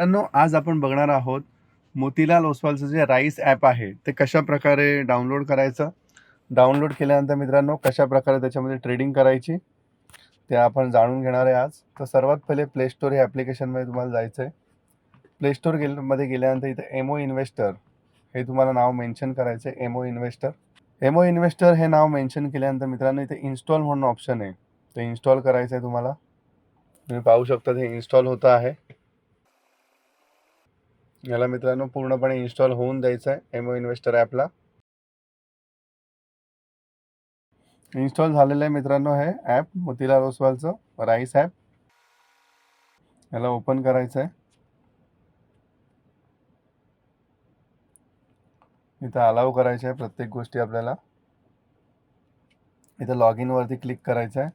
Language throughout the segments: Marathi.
मित्रांनो आज आपण बघणार आहोत मोतीलाल ओसवालचं जे राईस ॲप आहे ते कशा प्रकारे डाउनलोड करायचं? डाउनलोड केल्यानंतर मित्रांनो कशा प्रकारे त्याच्यामध्ये ट्रेडिंग करायची ते आपण जाणून घेणार आहे आज. तर सर्वात पहिले प्ले स्टोर हे ॲप्लिकेशनमध्ये तुम्हाला जायचं आहे प्ले स्टोर गेल मध्ये गेल्यानंतर इथं एमओ इन्व्हेस्टर हे तुम्हाला नाव मेन्शन करायचं आहे एमओ इन्व्हेस्टर. एमओ इन्व्हेस्टर हे नाव मेन्शन केल्यानंतर मित्रांनो इथे इन्स्टॉल म्हणून ऑप्शन आहे ते इन्स्टॉल करायचं आहे तुम्हाला. तुम्ही पाहू शकता ते इन्स्टॉल होतं आहे. याला मित्रांनो पूर्णपणे इन्स्टॉल होऊन द्यायचं आहे एमओ इन्व्हेस्टर ॲपला इन्स्टॉल झालेलं आहे मित्रांनो हे ॲप मोतीलाल ओसवालचं राईस ॲप याला ओपन करायचं आहे इथं अलाव करायचं आहे प्रत्येक गोष्टी आपल्याला. इथं लॉग इनवरती क्लिक करायचं आहे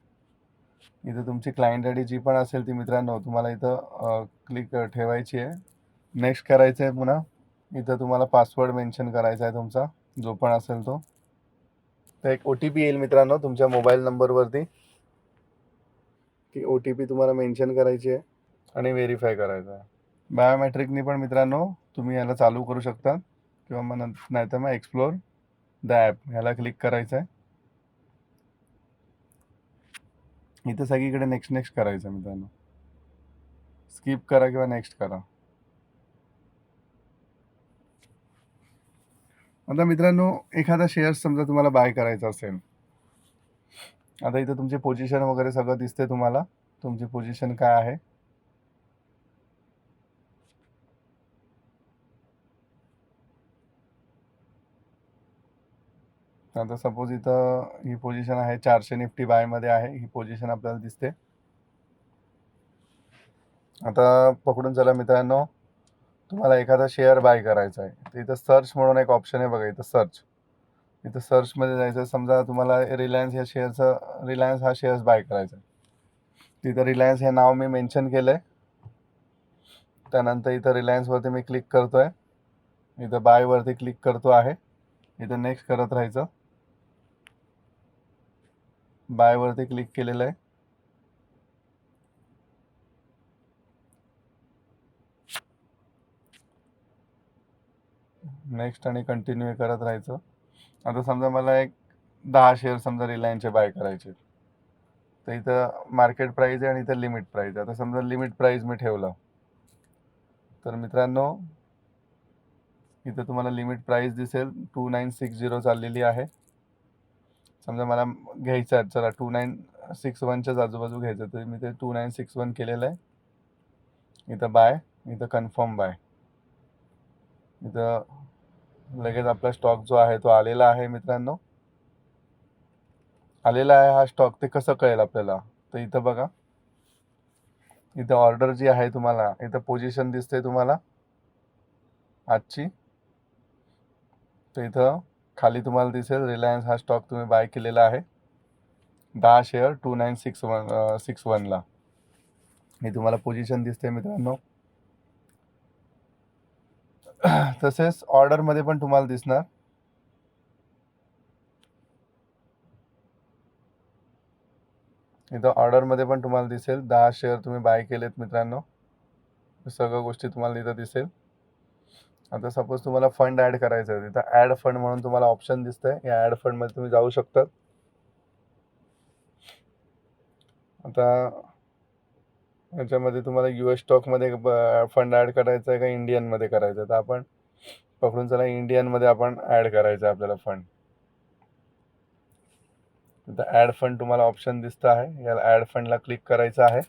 इथं तुमची क्लायंट आय डी जी पण असेल ती मित्रांनो तुम्हाला इथं क्लिक ठेवायची आहे. नेक्स्ट करायचं आहे पुन्हा. इथं तुम्हाला पासवर्ड मेन्शन करायचा आहे तुमचा जो पण असेल तो. तर एक ओ टी पी येईल मित्रांनो तुमच्या मोबाईल नंबरवरती ती ओ टी पी तुम्हाला मेन्शन करायची आहे आणि व्हेरीफाय करायचं आहे बायोमॅट्रिकनी पण मित्रांनो तुम्ही याला चालू करू शकता किंवा मग नाही तर मग एक्सप्लोर द ॲप ह्याला क्लिक करायचं आहे इथं सगळीकडे नेक्स्ट नेक्स्ट करायचं मित्रांनो. स्किप करा किंवा नेक्स्ट करा. आता मित्रांनो एखादा शेअर समजा तुम्हाला बाय करायचा असेल आता इथं तुमची पोझिशन वगैरे सगळं दिसते तुम्हाला. तुमची पोझिशन काय आहे? आता सपोज इथं ही पोझिशन आहे चारशे निफ्टी बायमध्ये आहे ही पोझिशन आपल्याला दिसते. आता पकडून चला मित्रांनो. तुम्हाला एखादा शेअर बाय करायचा आहे. तर इथं सर्च म्हणून एक ऑप्शन आहे बघा इथं सर्च इथं सर्चमध्ये जायचं समजा तुम्हाला रिलायन्स या शेअरचं रिलायन्स हा शेअर्स बाय करायचा आहे. तिथं रिलायन्स हे नाव मी मेन्शन केलं आहे त्यानंतर इथं रिलायन्सवरती मी क्लिक करतो आहे इथं बायवरती क्लिक करतो आहे. इथं नेक्स्ट करत राहायचं. बायवरती क्लिक केलेलं आहे. नेक्स्ट आणि कंटिन्यू करत राहायचं. आता समजा मला एक दहा शेअर समजा रिलायन्सचे बाय करायचे तर इथं मार्केट प्राईज आहे आणि इथं लिमिट प्राईज आहे. आता समजा लिमिट प्राईज मी ठेवलं. तर मित्रांनो इथं तुम्हाला लिमिट प्राईज दिसेल. टू नाईन सिक्स झिरो चाललेली आहे. समजा मला घ्यायचं आहे. चला टू नाईन सिक्स वनच्याच आजूबाजू घ्यायचं तर मी ते टू नाईन सिक्स वन केलेलं आहे. इथं बाय इथं कन्फर्म बाय इथं लगेच आपला स्टॉक जो आहे तो आलेला आहे मित्रांनो. आलेला आहे हा स्टॉक ते कसं कळेल आपल्याला? तर इथं बघा. इथं ऑर्डर जी आहे तुम्हाला इथं पोझिशन दिसते तुम्हाला. आजची. तर इथं खाली तुम्हाला दिसेल रिलायन्स हा स्टॉक तुम्ही बाय केलेला आहे. दहा share two nine six one six वनला हे तुम्हाला पोझिशन दिसते मित्रांनो. तसेच ऑर्डरमध्ये पण तुम्हाला दिसणार. इथं ऑर्डरमध्ये पण तुम्हाला दिसेल. दहा शेअर तुम्ही बाय केलेत मित्रांनो. सगळ्या गोष्टी तुम्हाला इथं दिसेल. आता सपोज तुम्हाला फंड ॲड करायचं आहे. तिथं ॲड फंड म्हणून तुम्हाला ऑप्शन दिसतंय. या ॲड फंडमध्ये तुम्ही जाऊ शकता आता याच्यामध्ये तुम्हाला यू एस स्टॉकमध्ये फंड ॲड करायचा आहे का इंडियनमध्ये करायचं आहे? तर आपण पकडून चला इंडियनमध्ये आपण ॲड करायचं आहे आपल्याला फंड तिथं ॲड फंड तुम्हाला ऑप्शन दिसतं आहे. याला ॲड फंडला क्लिक करायचं आहे.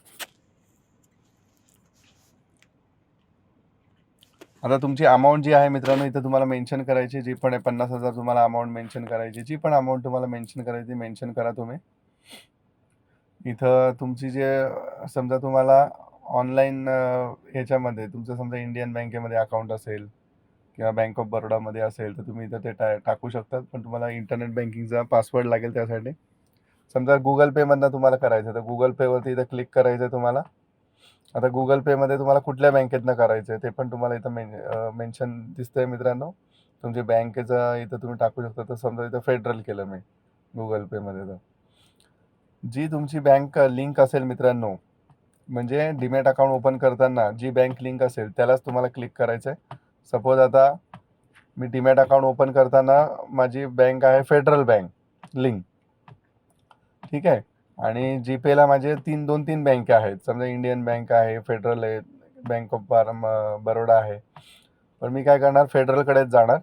आता तुमची अमाऊंट जी आहे मित्रांनो इथं तुम्हाला मेन्शन करायची जी पण आहे पन्नास हजार तुम्हाला अमाऊंट मेन्शन करायची जी पण अमाऊंट तुम्हाला मेन्शन करायची मेन्शन करा तुम्ही. इथं तुमची जे समजा तुम्हाला ऑनलाईन ह्याच्यामध्ये तुमचं समजा इंडियन बँकेमध्ये अकाउंट असेल किंवा बँक ऑफ बरोडामध्ये असेल तर तुम्ही इथं ते टा टाकू शकतात. पण तुम्हाला इंटरनेट बँकिंगचा पासवर्ड लागेल त्यासाठी. समजा गुगल पेमधनं तुम्हाला करायचं तर गुगल पेवरती इथं क्लिक करायचं आहे तुम्हाला. आता गुगल पेमध्ये तुम्हाला कुठल्या बँकेतनं करायचं आहे ते पण तुम्हाला इथं मेन मेन्शन दिसतंय मित्रांनो. तुमच्या बँकेचं इथं तुम्ही टाकू शकता तर समजा इथं फेडरल केलं मी गुगल पेमध्ये तर. जी तुमची बँक लिंक असेल मित्रांनो म्हणजे डीमॅट अकाउंट ओपन करताना जी बँक लिंक असेल त्यालाच तुम्हाला क्लिक करायचं आहे सपोज आता मी डीमॅट अकाउंट ओपन करताना माझी बँक आहे फेडरल बँक लिंक ठीक आहे? आणि जीपेला माझे तीन दोन तीन बँक आहेत. समजा इंडियन बँक आहे फेडरल आहे बँक ऑफ बार म- बरोडा आहे. पण मी काय करणार? फेडरलकडेच जाणार.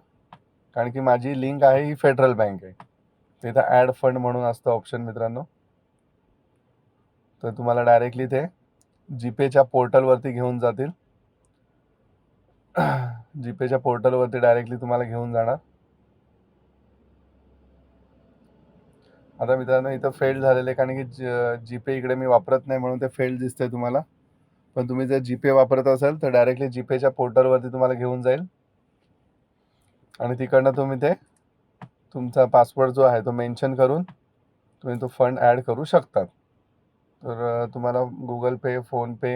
कारण की माझी लिंक आहे ही फेडरल बँक आहे. तिथं ॲड फंड म्हणून असतं ऑप्शन मित्रांनो. तर तुम्हाला डायरेक्टली ते जीपेच्या पोर्टलवरती घेऊन जातील. जीपेच्या पोर्टलवरती डायरेक्टली तुम्हाला घेऊन जाणार. आता मित्रांनो इथं फेल झालेलं आहे कारण की जीपे इकडे मी वापरत नाही म्हणून ते फेल दिसते तुम्हाला. पण तुम्ही जर जीपे वापरत असाल तर डायरेक्टली जीपेच्या पोर्टलवरती तुम्हाला घेऊन जाईल. आणि तिकडनं तुम्ही ते तुमचा पासवर्ड जो आहे तो मेन्शन करून तुम्ही तो फंड ॲड करू शकतात. तर तुम्हाला गुगल पे फोनपे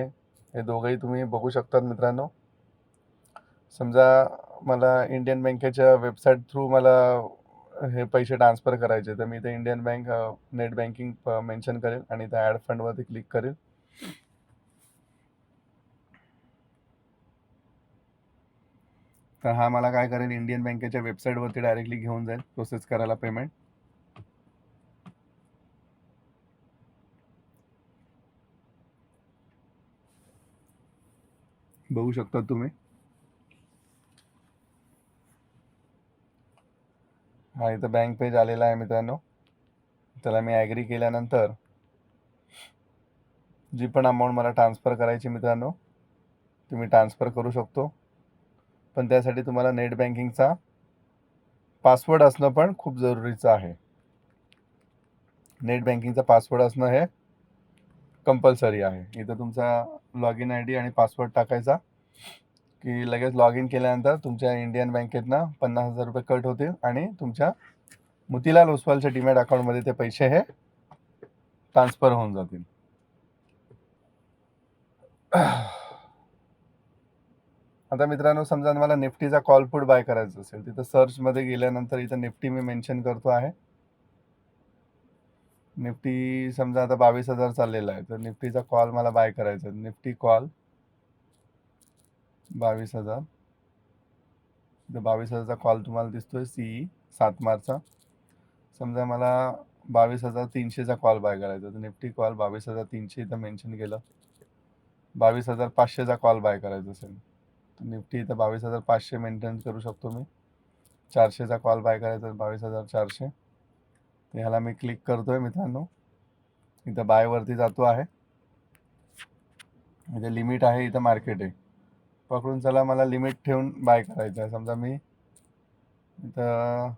हे दोघंही तुम्ही बघू शकतात मित्रांनो. समजा मला इंडियन बँकेच्या वेबसाईट थ्रू मला हे पैसे ट्रान्सफर करायचे तर मी ते Indian bank net banking mention करेल आणि त्या ॲड फंडवरती क्लिक करेल. तर हा मला काय करेल इंडियन बँकेच्या वेबसाईटवरती डायरेक्टली घेऊन जाईल प्रोसेस करायला पेमेंट बघू शकता तुम्ही. हा इथं बँक पेज आलेला आहे मित्रांनो. त्याला मी ॲग्री केल्यानंतर जी पण अमाऊंट मला ट्रान्सफर करायची मित्रांनो तुम्ही ट्रान्सफर करू शकतो. पण त्यासाठी तुम्हाला नेट बँकिंगचा पासवर्ड असणं पण खूप जरुरीचं आहे. नेट बँकिंगचा पासवर्ड असणं हे कंपल्सरी आहे. इथं तुमचा लॉग इन आय डी आणि पासवर्ड टाकायचा. की लगेच लॉग इन केल्यानंतर तुमच्या इंडियन बँकेतनं पन्नास हजार रुपये कट होतील आणि तुमच्या मोतीलाल ओसवालच्या डीमॅट अकाउंटमध्ये ते पैसे हे ट्रान्सफर होऊन जातील. आता मित्रांनो समजा मला निफ्टीचा कॉल पुट बाय करायचा असेल तिथं सर्चमध्ये गेल्यानंतर इथं निफ्टी मी मेन्शन करतो आहे. निफ्टी समजा आता बावीस हजार चाललेला आहे तर निफ्टीचा कॉल मला बाय करायचा निफ्टी कॉल बावीस हजार. तर बावीस हजारचा कॉल तुम्हाला दिसतोय सीई सात मार्चचा. समजा मला बावीस हजार तीनशेचा कॉल बाय करायचा तर निफ्टी कॉल बावीस हजार तीनशे इथं मेन्शन केलं. बावीस हजार पाचशेचा कॉल बाय करायचा असेल. तर निफ्टी इथं बावीस हजार पाचशे मेंटेन करू शकतो मी. चारशेचा कॉल बाय करायचा बावीस हजार चारशे. तर ह्याला मी क्लिक करतो आहे मित्रांनो. इथं बायवरती जातो आहे. इथे लिमिट आहे इथं मार्केट आहे. पकडून चला मला लिमिट ठेवून बाय करायचं आहे समजा मी इथं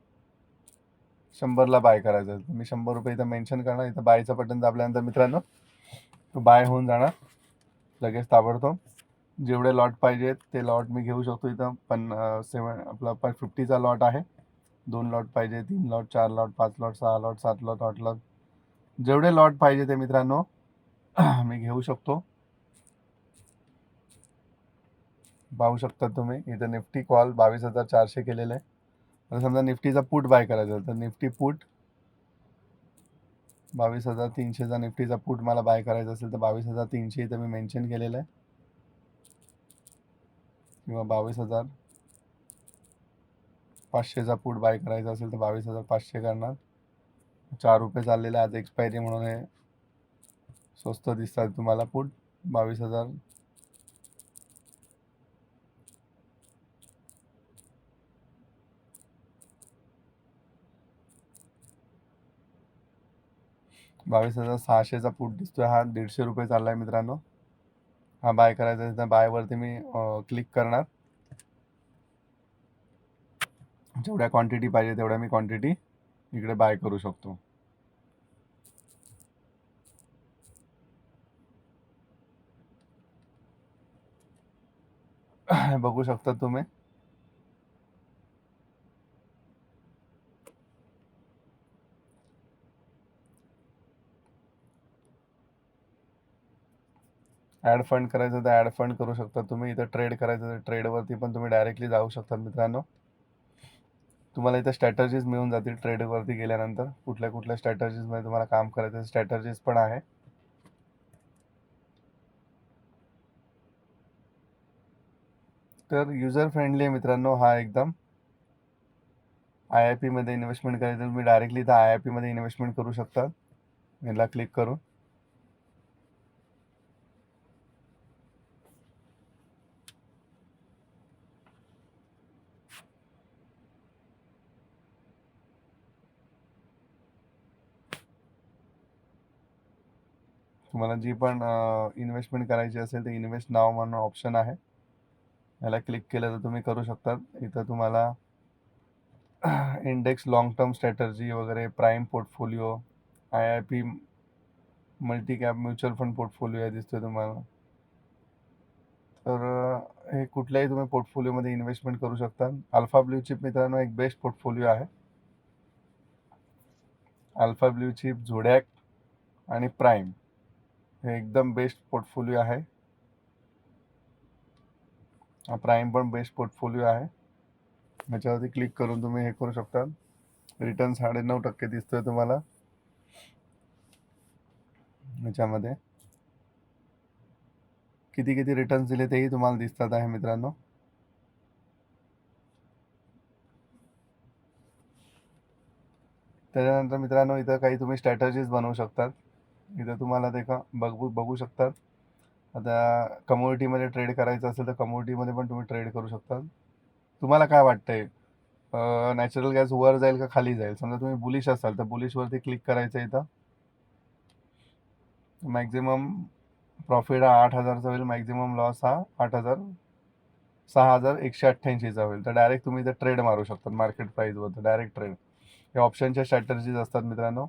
शंभरला बाय करायचं आहे मी शंभर रुपये इथं मेन्शन करणार. इथं बायचं बटन दाबल्यानंतर मित्रांनो तो बाय होऊन जाणार. लगेच ताबडतोब जेवढे लॉट पाहिजेत ते लॉट मी घेऊ शकतो इथं. पण सेवन आपला पण फिफ्टीचा लॉट आहे. दोन लॉट पाहिजे तीन लॉट चार लॉट पाच लॉट सहा लॉट सात लॉट आठ लॉट जेवढे लॉट पाहिजे ते मित्रांनो मी घेऊ शकतो. पाहू शकता तुम्ही. इथं निफ्टी कॉल बावीस हजार चारशे केलेले आहे. आता समजा निफ्टीचा पूट बाय करायचा तर निफ्टी पूट बावीस हजार तीनशेचा निफ्टीचा पूट मला बाय करायचा असेल तर बावीस हजार तीनशे इथं मी मेन्शन केलेलं आहे. किंवा बावीस हजार पाचशेचा पूट बाय करायचा असेल तर बावीस हजार पाचशे करणार. चार रुपये चाललेले आज एक्सपायरी म्हणून हे स्वस्त दिसतात तुम्हाला पूट बावीस हजार बावीस हजार सहाशेचा पूट दिसतोय. हा दीडशे रुपये चाललाय मित्रांनो. हा बाय करायचा आहे बायवरती मी क्लिक करणार. जेवढ्या क्वांटिटी पाहिजे तेवढ्या मी क्वांटिटी इकडे बाय करू शकतो. बघू शकता तुम्ही. ॲड फंड करायचं तर ॲड फंड करू शकता. तुम्ही इथं ट्रेड करायचं तर ट्रेडवरती पण तुम्ही डायरेक्टली जाऊ शकता मित्रांनो. तुम्हाला इथं स्ट्रॅटर्जीज मिळून जातील ट्रेडवरती गेल्यानंतर. कुठल्या कुठल्या स्ट्रॅटर्जीजमध्ये तुम्हाला काम करायचं स्ट्रॅटर्जीज पण आहे. तर युजर फ्रेंडली आहे मित्रांनो हा एकदम. आय आय पीमध्ये इन्व्हेस्टमेंट करायचं तुम्ही डायरेक्टली इथं आय आय पीमध्ये इन्व्हेस्टमेंट करू शकता. याला क्लिक करून. तुम्हाला जी पण इन्व्हेस्टमेंट करायची असेल तर इन्व्हेस्ट नाव म्हणून ऑप्शन आहे. याला क्लिक केलं तर तुम्ही करू शकता. इथं तुम्हाला इंडेक्स लॉंग टर्म स्ट्रॅटर्जी वगैरे prime portfolio I I P multi cap mutual fund portfolio दिसतोय तुम्हाला. तर हे कुठल्याही तुम्ही पोर्टफोलिओमध्ये इन्व्हेस्टमेंट करू शकता. अल्फा ब्ल्यू चिप मित्रांनो एक बेस्ट पोर्टफोलिओ आहे. अल्फा ब्ल्यू चिप झोडॅक आणि प्राईम हे एकदम बेस्ट पोर्टफोलिओ आहे. हा प्राईम पण बेस्ट पोर्टफोलिओ आहे. ह्याच्यावरती क्लिक करून तुम्ही हे करू शकता. रिटर्न साडेनऊ टक्के दिसतोय तुम्हाला. ह्याच्यामध्ये किती किती रिटर्न्स दिले तेही तुम्हाला दिसतात आहे मित्रांनो. त्याच्यानंतर मित्रांनो इथं काही तुम्ही स्ट्रॅटजीज बनवू शकतात. इथं तुम्हाला ते का बघू बघू शकतात. आता कम्युनिटीमध्ये ट्रेड करायचं असेल तर कम्युनिटीमध्ये पण तुम्ही ट्रेड करू शकता तुम्हाला काय वाटतंय? नॅचरल गॅस वर जाईल का खाली जाईल? समजा तुम्ही बुलिश असाल तर बुलिशवरती क्लिक करायचं इथं. मॅक्झिमम प्रॉफिट हा आठ हजारचा होईल मॅक्झिमम लॉस हा आठ हजार सहा हजार एकशे अठ्ठ्याऐंशीचा होईल. तर डायरेक्ट तुम्ही इथं ट्रेड मारू शकता मार्केट प्राईजवर डायरेक्ट ट्रेड हे ऑप्शनच्या स्ट्रॅटर्जीज असतात मित्रांनो.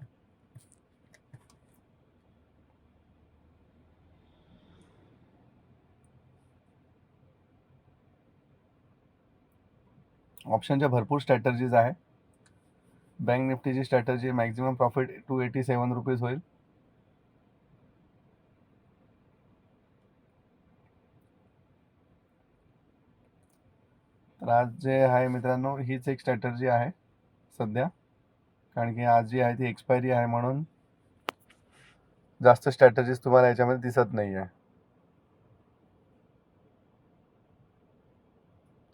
ऑप्शनच्या भरपूर स्ट्रॅटर्जीज आहे bank निफ्टीची strategy maximum profit two eighty seven rupees होईल. तर आज जे आहे मित्रांनो हीच एक स्ट्रॅटर्जी आहे सध्या. कारण की आज जी आहे ती एक्सपायरी आहे म्हणून जास्त स्ट्रॅटर्जीज तुम्हाला याच्यामध्ये दिसत नाही आहे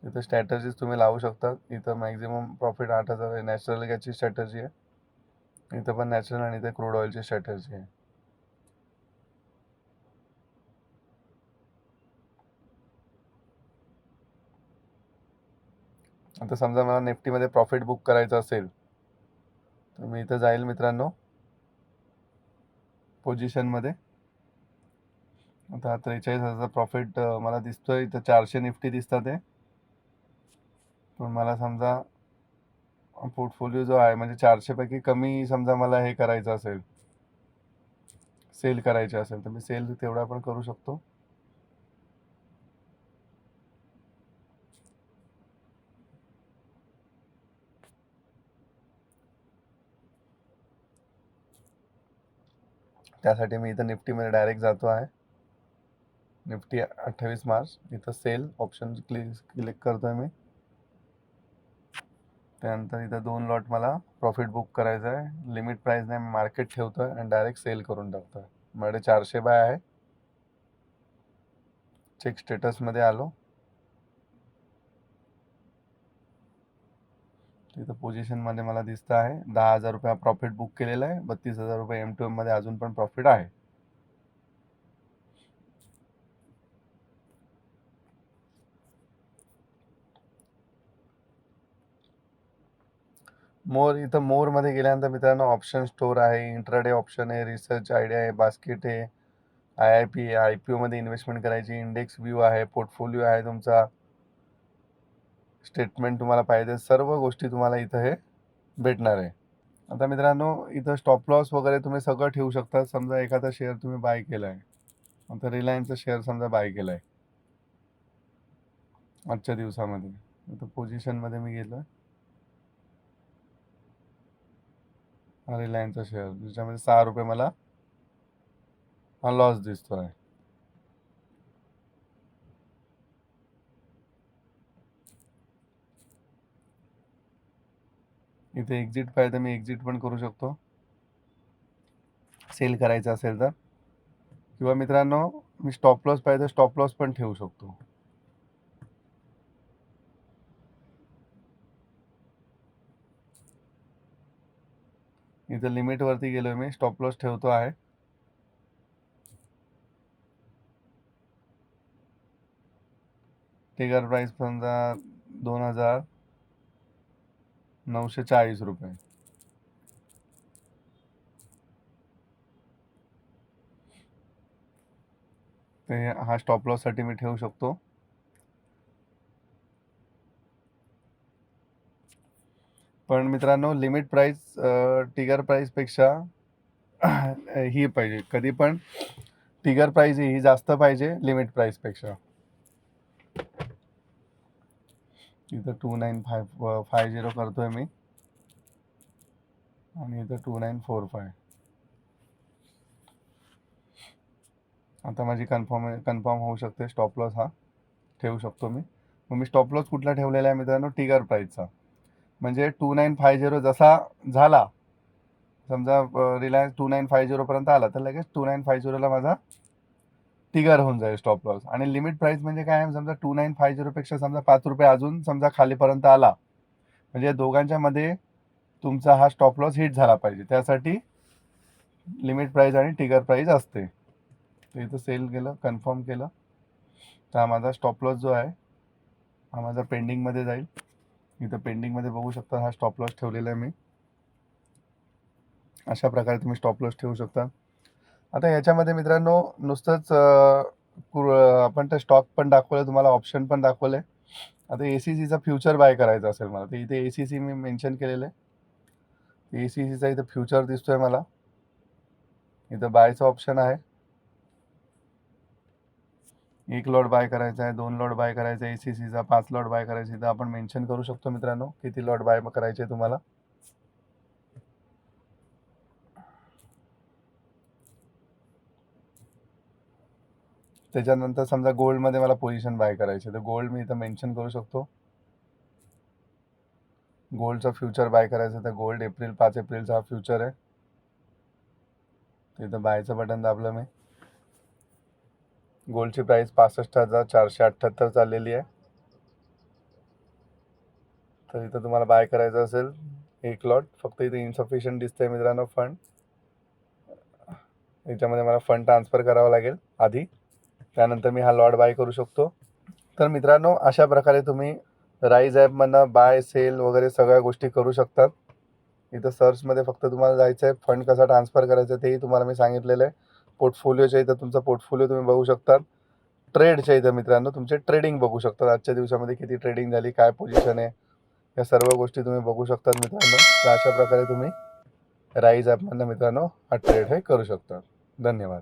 इथं स्ट्रॅटर्जीज तुम्ही लावू शकता. इथं मॅक्झिमम प्रॉफिट आठ हजार आहे. नॅचरल गॅसची स्ट्रॅटर्जी आहे. इथं पण नॅचरल आणि इथे क्रूड ऑइलची स्ट्रॅटर्जी आहे. आता समजा मला निफ्टीमध्ये प्रॉफिट बुक करायचं असेल तर मी इथं जाईल मित्रांनो. पोझिशनमध्ये आता त्रेचाळीस हजार प्रॉफिट मला दिसतोय. इथं चारशे निफ्टी दिसतात आहे पण मला समजा पोर्टफोलिओ जो आहे म्हणजे चारशेपैकी कमी समजा मला हे करायचं असेल सेल करायचे असेल तर मी सेल तेवढा पण करू शकतो. त्यासाठी मी इथं निफ्टीमध्ये डायरेक्ट जातो आहे. निफ्टी अठ्ठावीस मार्च इथं सेल ऑप्शन क्लिक क्लिक करतोय मी. त्यानंतर इथं दोन लॉट मला प्रॉफिट बुक करायचं आहे लिमिट प्राईस नाही ठेवतो आहे आणि डायरेक्ट सेल करून टाकतोय. माझ्याकडे चारशे बाय आहे. चेक स्टेटसमध्ये आलो. तिथं पोझिशनमध्ये मला दिसतं आहे. दहा हजार रुपये प्रॉफिट बुक केलेला आहे. बत्तीस हजार रुपये एम टू एममध्ये अजून पण प्रॉफिट आहे. मोर इथं मोरमध्ये गेल्यानंतर मित्रांनो ऑप्शन स्टोर आहे इंट्राडे ऑप्शन आहे रिसर्च आयडिया आहे बास्केट आहे आय आय पी आहे आय पी ओमध्ये इन्व्हेस्टमेंट करायची इंडेक्स व्ह्यू आहे पोर्टफोलिओ आहे तुमचा. स्टेटमेंट तुम्हाला पाहिजे सर्व गोष्टी तुम्हाला इथं हे भेटणार आहे. आता मित्रांनो इथं स्टॉप लॉस वगैरे तुम्ही सगळं ठेवू शकता समजा एखादा शेअर तुम्ही बाय केला आहे आता रिलायन्सचा शेअर समजा बाय केला आहे आजच्या दिवसामध्ये. आता पोझिशनमध्ये मी गेलो. आहे हा रिलायन्सचा शेअर ज्याच्यामध्ये सहा रुपये मला हा लॉस दिसतो आहे इथे एक्झिट पाहिजे तर मी एक्झिट पण करू शकतो. सेल करायचं असेल तर. किंवा मित्रांनो मी स्टॉप लॉस पाहिजे तर स्टॉप लॉस पण ठेवू शकतो. इथं लिमिटवरती गेलो मी. स्टॉप लॉस ठेवतो आहे. टिगर प्राईस समजा दोन हज़ार नऊशे चाळीस रुपये. ते हा स्टॉप लॉससाठी मी ठेवू शकतो. पण मित्रांनो लिमिट प्राईस टिगर प्राईसपेक्षा ही पाहिजे. कधी पण टिगर प्राईज ही जास्त पाहिजे लिमिट प्राईसपेक्षा इथं two nine five five zero करतोय मी. आणि इथं टू नाईन फोर फाय आता माझी कन्फर्म कन्फर्म होऊ शकते. स्टॉप लॉस हा ठेवू शकतो मी. मग मी स्टॉप लॉस कुठला ठेवलेला आहे मित्रांनो? टिगर प्राईजचा म्हणजे टू नाईन फाय झिरो जसा झाला समजा रिलायन्स टू नाईन फाय झिरोपर्यंत आला तर लगेच टू नाईन फाय झिरोला माझा टिगर होऊन जाईल स्टॉप लॉस आणि लिमिट प्राईस म्हणजे काय आहे? समजा टू नाईन फाय झिरोपेक्षा समजा पाच रुपये अजून समजा खालीपर्यंत आला म्हणजे दोघांच्या मध्ये तुमचा हा स्टॉप लॉस हिट झाला पाहिजे. त्यासाठी लिमिट प्राईस आणि टिगर प्राईस असते. तर इथं सेल केलं कन्फर्म केलं. तर हा माझा स्टॉप लॉस जो आहे हा माझा पेंडिंगमध्ये जाईल. इथं पेंडिंगमध्ये बघू शकता हा स्टॉप लॉस ठेवलेला आहे मी. अशा प्रकारे तुम्ही स्टॉप लॉस ठेवू शकता. आता याच्यामध्ये मित्रांनो नुसतंच आपण ते स्टॉक पण दाखवलं तुम्हाला ऑप्शन पण दाखवले आता ए सी सीचा फ्युचर बाय करायचा असेल मला तर इथे ए सी सी मी मेन्शन केलेलं आहे. ए सी सीचा इथं फ्युचर दिसतो आहे मला. इथं बायचं ऑप्शन आहे. एक लॉट बाय करायचा आहे दोन लॉट बाय करायचा आहे ए सी सीचा पाच लॉट बाय करायचा तर आपण मेन्शन करू शकतो मित्रांनो किती लॉट बाय करायचे आहे तुम्हाला? त्याच्यानंतर समजा गोल्डमध्ये मला पोझिशन बाय करायची आहे, तर गोल्ड मी इथं मेन्शन करू शकतो. गोल्डचा फ्युचर बाय करायचं तर गोल्ड एप्रिल पाच एप्रिलचा हा फ्युचर आहे. तिथं बायचं बटन दाबलं मी. गोल्डची प्राईस पासष्ट हजार चारशे अठ्ठ्याहत्तर चाललेली आहे. तर इथं तुम्हाला बाय करायचं असेल एक लॉट फक्त इथे इन्सफिशियंट दिसतंय मित्रांनो फंड याच्यामध्ये मला फंड ट्रान्सफर करावा लागेल आधी. त्यानंतर मी हा लॉट बाय करू शकतो. तर मित्रांनो अशा प्रकारे तुम्ही राईज ॲपमधनं बाय सेल वगैरे सगळ्या गोष्टी करू शकतात. इथं सर्चमध्ये फक्त तुम्हाला जायचं आहे फंड कसा ट्रान्सफर करायचा आहे तेही तुम्हाला मी सांगितलेलं आहे. पोर्टफोलिओच्या इथं तुमचा पोर्टफोलिओ तुम्ही बघू शकता ट्रेडच्या इथं मित्रांनो तुमचे ट्रेडिंग बघू शकतात आजच्या दिवसामध्ये किती ट्रेडिंग झाली काय पोझिशन आहे या सर्व गोष्टी तुम्ही बघू शकतात मित्रांनो. तर अशा प्रकारे तुम्ही राईज ॲपमधनं मित्रांनो हा ट्रेड हे करू शकता धन्यवाद.